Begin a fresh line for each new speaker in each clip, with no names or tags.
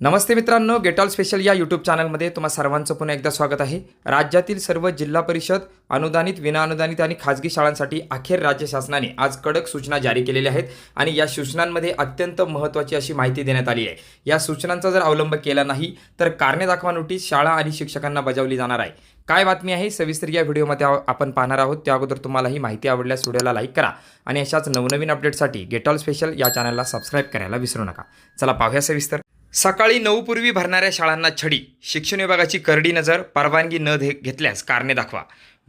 नमस्ते मित्रांनो गेटॉल स्पेशल या यूट्यूब चॅनलमध्ये तुम्हा सर्वांचं पुन्हा एकदा स्वागत आहे. राज्यातील सर्व जिल्हा परिषद अनुदानित विनाअनुदानित आणि खाजगी शाळांसाठी अखेर राज्य शासनाने आज कडक सूचना जारी केलेल्या आहेत आणि या सूचनांमध्ये अत्यंत महत्त्वाची अशी माहिती देण्यात आली आहे. या सूचनांचा जर अवलंब केला नाही तर कारणे दाखवा नोटीस शाळा आणि शिक्षकांना बजावली जाणार आहे. काय बातमी आहे? सविस्तर या व्हिडिओमध्ये आपण पाहणार आहोत. त्या अगोदर तुम्हाला ही माहिती आवडल्यास व्हिडिओला लाईक करा आणि अशाच नवनवीन अपडेटसाठी गेटॉल स्पेशल या चॅनलला सबस्क्राईब करायला विसरू नका. चला पाहूया सविस्तर. सकाळी नऊपूर्वी भरणाऱ्या शाळांना छडी. शिक्षण विभागाची करडी नजर परवानगी न धे- घेतल्यास कारणे दाखवा.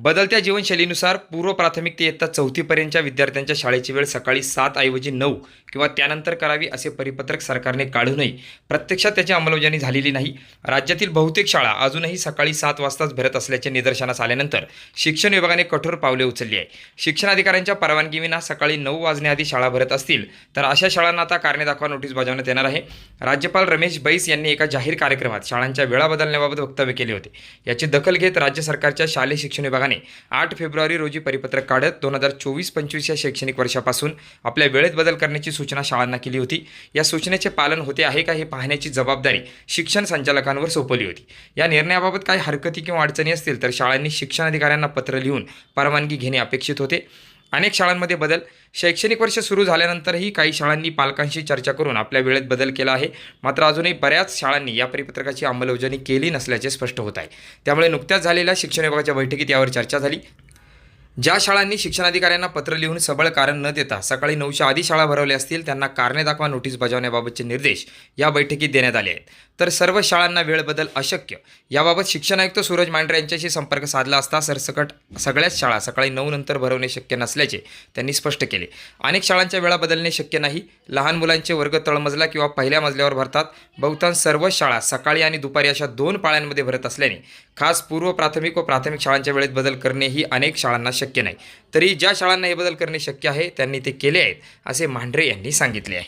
बदलत्या जीवनशैलीनुसार पूर्व प्राथमिक ते इयत्ता चौथीपर्यंतच्या विद्यार्थ्यांच्या शाळेची वेळ सकाळी सात ऐवजी नऊ किंवा त्यानंतर करावी असे परिपत्रक सरकारने काढूनही प्रत्यक्षात त्याची अंमलबजावणी झालेली नाही. राज्यातील बहुतेक शाळा अजूनही सकाळी सात वाजताच भरत असल्याचे निदर्शनास आल्यानंतर शिक्षण विभागाने कठोर पावले उचलली आहे शिक्षण अधिकाऱ्यांच्या परवानगीविना सकाळी नऊ वाजण्याआधी शाळा भरत असतील तर अशा शाळांना आता कारणे दाखवा नोटीस बजावण्यात येणार आहे. राज्यपाल रमेश बैस यांनी एका जाहीर कार्यक्रमात शाळांच्या वेळा बदलण्याबाबत वक्तव्य केले होते. याची दखल घेत राज्य सरकारच्या शालेय शिक्षण विभागाने आठ फेब्रुवारी रोजी परिपत्रक काढत दोन हजार चोवीस पंचवीस या शैक्षणिक वर्षापासून आपल्या वेळेत बदल करण्याची सूचना शाळांना केली होती. या सूचनेचे पालन होते आहे का हे पाहण्याची जबाबदारी शिक्षण संचालकांवर सोपवली होती. या निर्णयाबाबत काही हरकती किंवा अडचणी असतील तर शाळांनी शिक्षण अधिकाऱ्यांना पत्र लिहून परवानगी घेणे अपेक्षित होते. अनेक शाळांमध्ये बदल. शैक्षणिक वर्ष सुरू झाल्यानंतरही काही शाळांनी पालकांशी चर्चा करून आपल्या वेळेत बदल केला आहे. मात्र अजूनही बऱ्याच शाळांनी या परिपत्रकाची अंमलबजावणी केली नसल्याचे स्पष्ट होत आहे. त्यामुळे नुकत्याच झालेल्या शिक्षण विभागाच्या बैठकीत यावर चर्चा झाली. ज्या शाळांनी शिक्षणाधिकाऱ्यांना पत्र लिहून सबळ कारण न देता सकाळी नऊच्या आधी शाळा भरवल्या असतील त्यांना कारणे दाखवा नोटीस बजावण्याबाबतचे निर्देश या बैठकीत देण्यात आले आहेत. तर सर्व शाळांना वेळ बदल अशक्य. याबाबत शिक्षण आयुक्त सूरज मांढरे यांच्याशी संपर्क साधला असता सरसकट सगळ्याच शाळा सकाळी नऊ नंतर भरवणे शक्य नसल्याचे त्यांनी स्पष्ट केले. अनेक शाळांच्या वेळा बदलणे शक्य नाही. लहान मुलांचे वर्ग तळमजला किंवा पहिल्या मजल्यावर भरतात. बहुतांश सर्व शाळा सकाळी आणि दुपारी अशा दोन पाळ्यांमध्ये भरत असल्याने खास पूर्व प्राथमिक व प्राथमिक शाळांच्या वेळेत बदल करणे ही अनेक शाळांना शक्य शक्य नाही. तरी ज्या शाळांना हे बदल करणे शक्य आहे त्यांनी ते केले आहेत असे मांढरे यांनी सांगितले आहे.